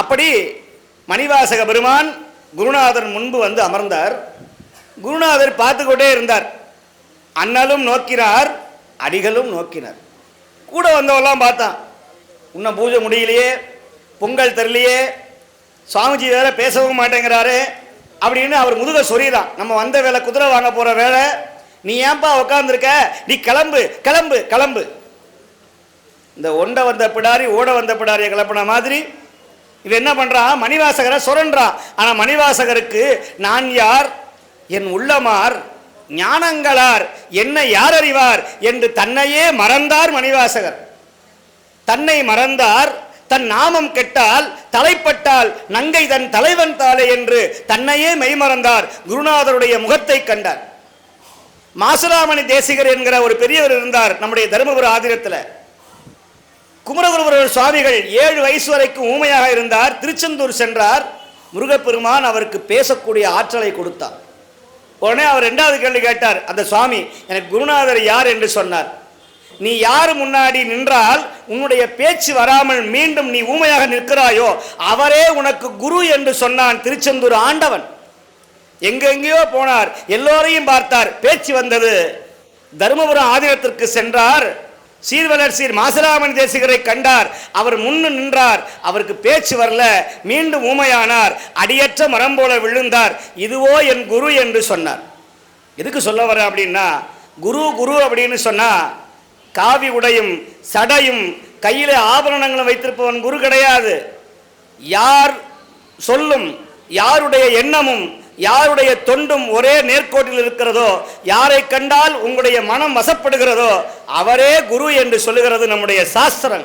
அப்படி மணிவாசக பெருமான் குருநாதர் முன்பு வந்து அமர்ந்தார். குருநாதர் பார்த்துக்கொண்டே இருந்தார். அண்ணலும் நோக்கினார் அடிகளும் நோக்கினார். கூட வந்தவெல்லாம் பார்த்தான். இன்னும் பூஜை முடியலையே பொங்கல் தரலையே சுவாமிஜி வேற பேசவும் மாட்டேங்கிறாரு அப்படின்னு அவர் முதுக சொறிதான் நம்ம வந்த வேலை குதிரை வாங்க போகிற வேலை நீ ஏன்பா உட்காந்துருக்க நீ கிளம்பு கிளம்பு கிளம்பு. இந்த ஒண்ட வந்த பிடாரி ஓட வந்த பிடாரியை கிளப்பின மாதிரி இவன் என்ன பண்ணுறான் மணிவாசகரை சுரன்றான் ஆனால் மணிவாசகருக்கு நான் யார்? என் உள்ளமார் ஞானங்களார். என்னை யார் அறிவார் என்று தன்னையே மறந்தார் மணிவாசகர். தன்னை மறந்தார் தன் நாமம் கெட்டால் தலைப்பட்டால் நங்கை தன் தலைவன் தாளே என்று தன்னையே மெய்மறந்தார். குருநாதருடைய முகத்தை கண்டார். மாசுராமணி தேசிகர் என்கிற ஒரு பெரியவர் இருந்தார் நம்முடைய தருமபுர ஆதிரத்தில் குமரகுருபுர சுவாமிகள் ஏழு வயசு வரைக்கும் ஊமையாக இருந்தார். திருச்செந்தூர் சென்றார். முருகப்பெருமான் அவருக்கு பேசக்கூடிய ஆற்றலை கொடுத்தார். உடனே அவர் ரெண்டாவது கேள்வி கேட்டார். அந்த சுவாமி எனக்கு குருநாதர் யார் என்று சொன்னார். நீ யார் முன்னாடி நின்றால் உன்னுடைய பேச்சு வராமல் மீண்டும் நீ ஊமையாக நிற்கிறாயோ அவரே உனக்கு குரு என்று சொன்னான் திருச்செந்தூர் ஆண்டவன். எங்கெங்கேயோ போனார். எல்லோரையும் பார்த்தார். பேச்சு வந்தது தருமபுரம் ஆதீனத்திற்கு சென்றார். சீர்வலர் சீர் மாசராமன் தேசிகரை கண்டார். அவர் முன்னு நின்றார். அவருக்கு பேச்சு வரல. மீண்டும் ஊமையானார். அடியற்ற மரம் போல விழுந்தார். இதுவோ என் குரு என்று சொன்னார். எதுக்கு சொல்ல வர அப்படின்னா குரு குரு அப்படின்னு சொன்னால் காவி உடையும் சடையும் கையில் ஆபரணங்களும் வைத்திருப்பவன் குரு கிடையாது. யார் சொல்லும் யாருடைய எண்ணமும் யாருடைய தொண்டும் ஒரே நேர்கோட்டில் இருக்கிறதோ யாரை கண்டால் உங்களுடைய மனம் வசப்படுகிறதோ அவரே குரு என்று சொல்லுகிறது நம்முடைய சாஸ்திரம்